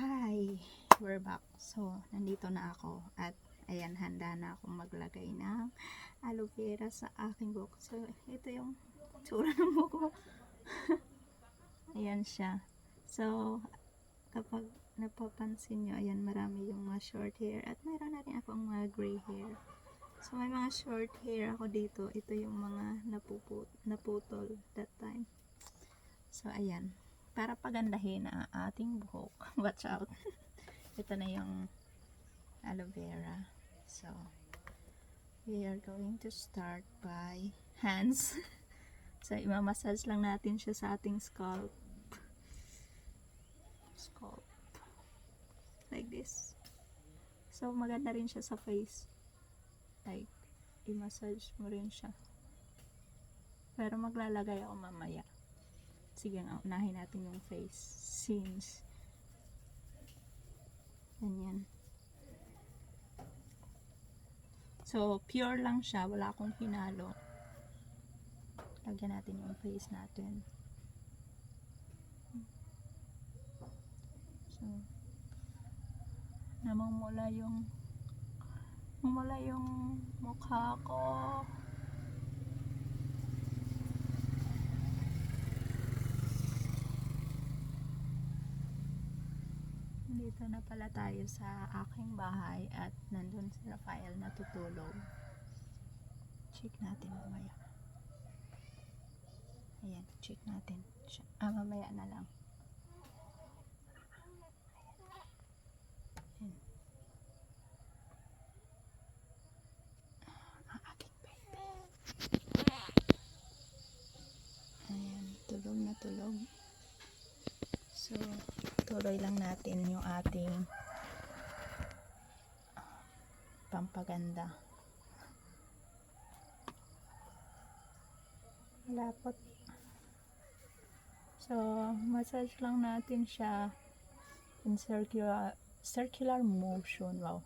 Hi! We're back. So, nandito na ako at ayan, handa na akong maglagay ng aloe vera sa aking buhok. So, ito yung tsura ng buhok ko. ayan siya. So, kapag napapansin nyo, ayan, marami yung mga short hair at mayroon na rin akong mga gray hair. So, may mga short hair ako dito. Ito yung mga napuput naputol that time. So, ayan. Para pagandahin ang ating buhok. Watch out. Ito na yung aloe vera. So, we are going to start by hands. so, imamassage lang natin siya sa ating scalp. Scalp. Like this. So, maganda rin siya sa face. Like, i-massage mo rin siya. Pero maglalagay ako mamaya. Sige unahin natin yung face. Since, ganyan. So, pure lang siya. Wala akong hinalo. Lagyan natin yung face natin. So, namumula yung namumula yung mukha ko. Dito na pala tayo sa aking bahay at nandun si Rafael natutulog. Check natin mamaya. Ayan, check natin. Ah, mamaya na lang. Ayan. Ang aking baby. Ayan, tulog na tulog. So, tuloy lang natin yung ating pampaganda. Malapot. So, massage lang natin siya in circular circular motion. Wow.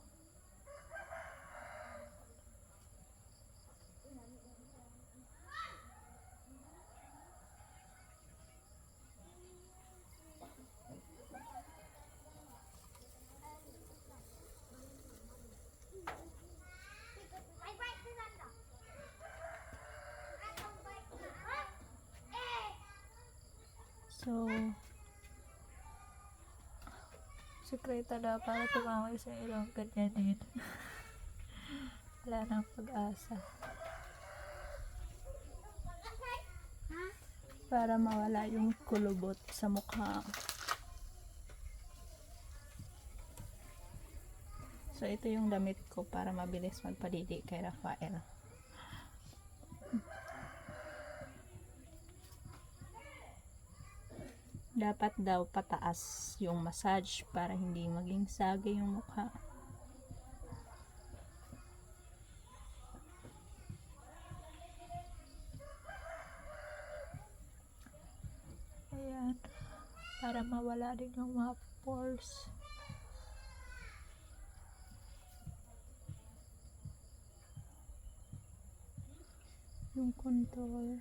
So, sekreto na para tumawi sa ilong ganyanin. Wala nang pag-asa. Para mawala yung kulubot sa mukha. So, ito yung damit ko para mabilis magpadidi kay Rafael. Dapat daw pataas yung massage para hindi maging sagay yung mukha. Ayan. Para mawala din yung mga pores. Yung contour.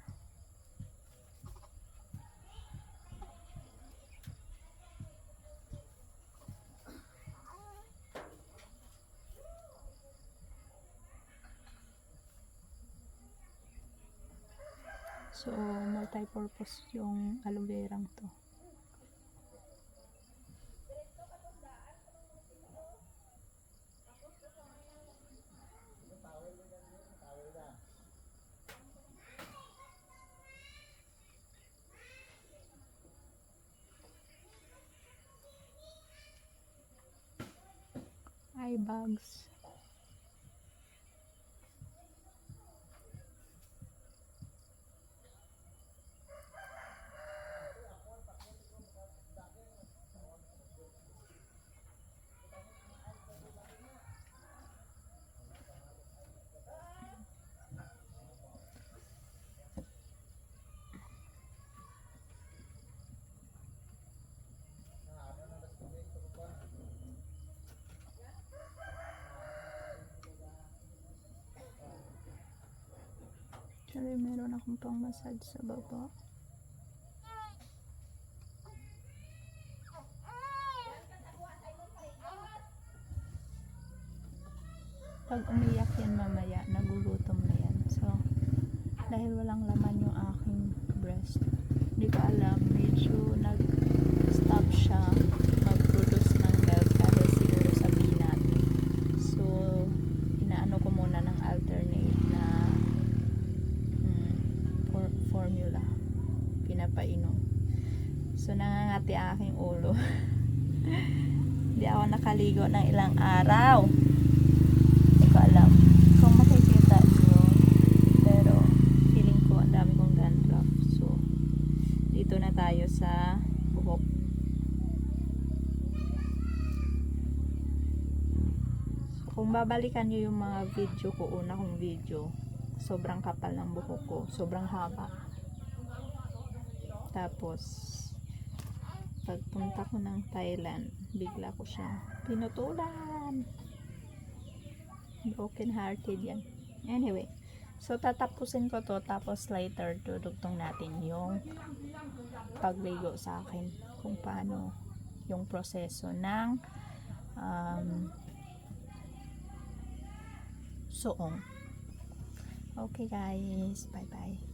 So, multi-purpose yung aloe vera to. Eye bags. Sabi, meron akong pang massage sa baba. Pag umiyak yan mamaya, nagugutom na yan. So, dahil walang laman yung aking breast, hindi ko alam, medyo nag Pinapainom. So, nangangati ang aking ulo. Hindi ako nakaligo ng ilang araw. Hindi ko alam kung makikita nyo. Pero, feeling ko ang dami kong dandruff. So, dito na tayo sa buhok. Kung babalikan nyo yung mga video ko, una kong video, sobrang kapal ng buhok ko. Sobrang haba. Tapos, pagpunta ko ng Thailand, bigla ko siya pinutulan. Broken hearted yan. Anyway, so tatapusin ko to tapos later dudugtong natin yung pagligo sa akin kung paano yung proseso ng um, suong. Okay guys, bye bye.